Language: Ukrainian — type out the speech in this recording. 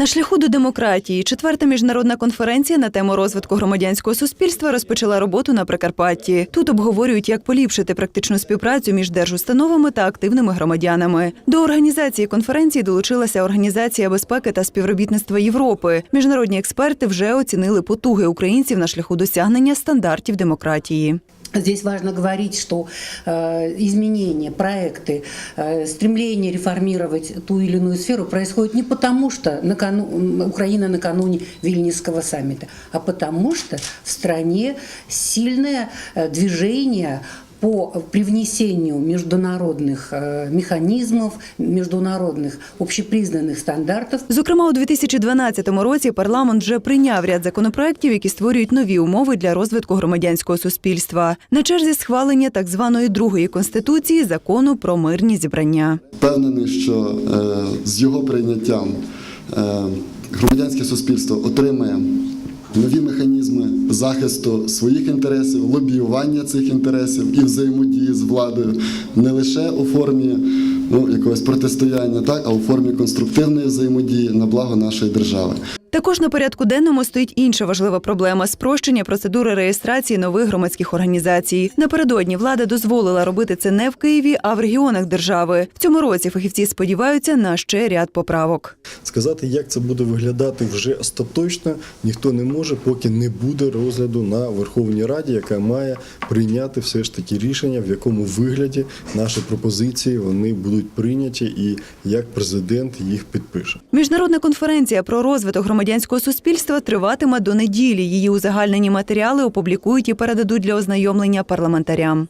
На шляху до демократії четверта міжнародна конференція на тему розвитку громадянського суспільства розпочала роботу на Прикарпатті. Тут обговорюють, як поліпшити практичну співпрацю між держустановами та активними громадянами. До організації конференції долучилася Організація безпеки та співробітництва Європи. Міжнародні експерти вже оцінили потуги українців на шляху досягнення стандартів демократії. Здесь важно говорить, что э, изменения, проекты, э, стремление реформировать ту или иную сферу происходит не потому, что накану- м, Украина накануне Вильнюсского саммита, а потому что в стране сильное э, движение по привнесению международных э, механизмов, международных общепризнанных стандартов Зокрема, у 2012 році парламент вже прийняв ряд законопроєктів, які створюють нові умови для розвитку громадянського суспільства. На черзі схвалення так званої другої конституції закону про мирні зібрання. Впевнений, що е, з його прийняттям е, громадянське суспільство отримає нові механізми захисту своїх інтересів, лобіювання цих інтересів і взаємодії з владою не лише у формі ну, якогось протистояння, так, а у формі конструктивної взаємодії на благо нашої держави. Також на порядку денному стоїть інша важлива проблема спрощення процедури реєстрації нових громадських організацій. Напередодні влада дозволила робити це не в Києві, а в регіонах держави. В цьому році фахівці сподіваються на ще ряд поправок. Сказати, як це буде виглядати вже остаточно, ніхто не може, поки не буде розгляду на Верховній Раді, яка має прийняти все ж таки рішення, в якому вигляді наші пропозиції вони будуть прийняті, і як президент їх підпише. Міжнародна конференція про розвиток громадянського суспільства триватиме до неділі. Її узагальнені матеріали опублікують і передадуть для ознайомлення парламентарям.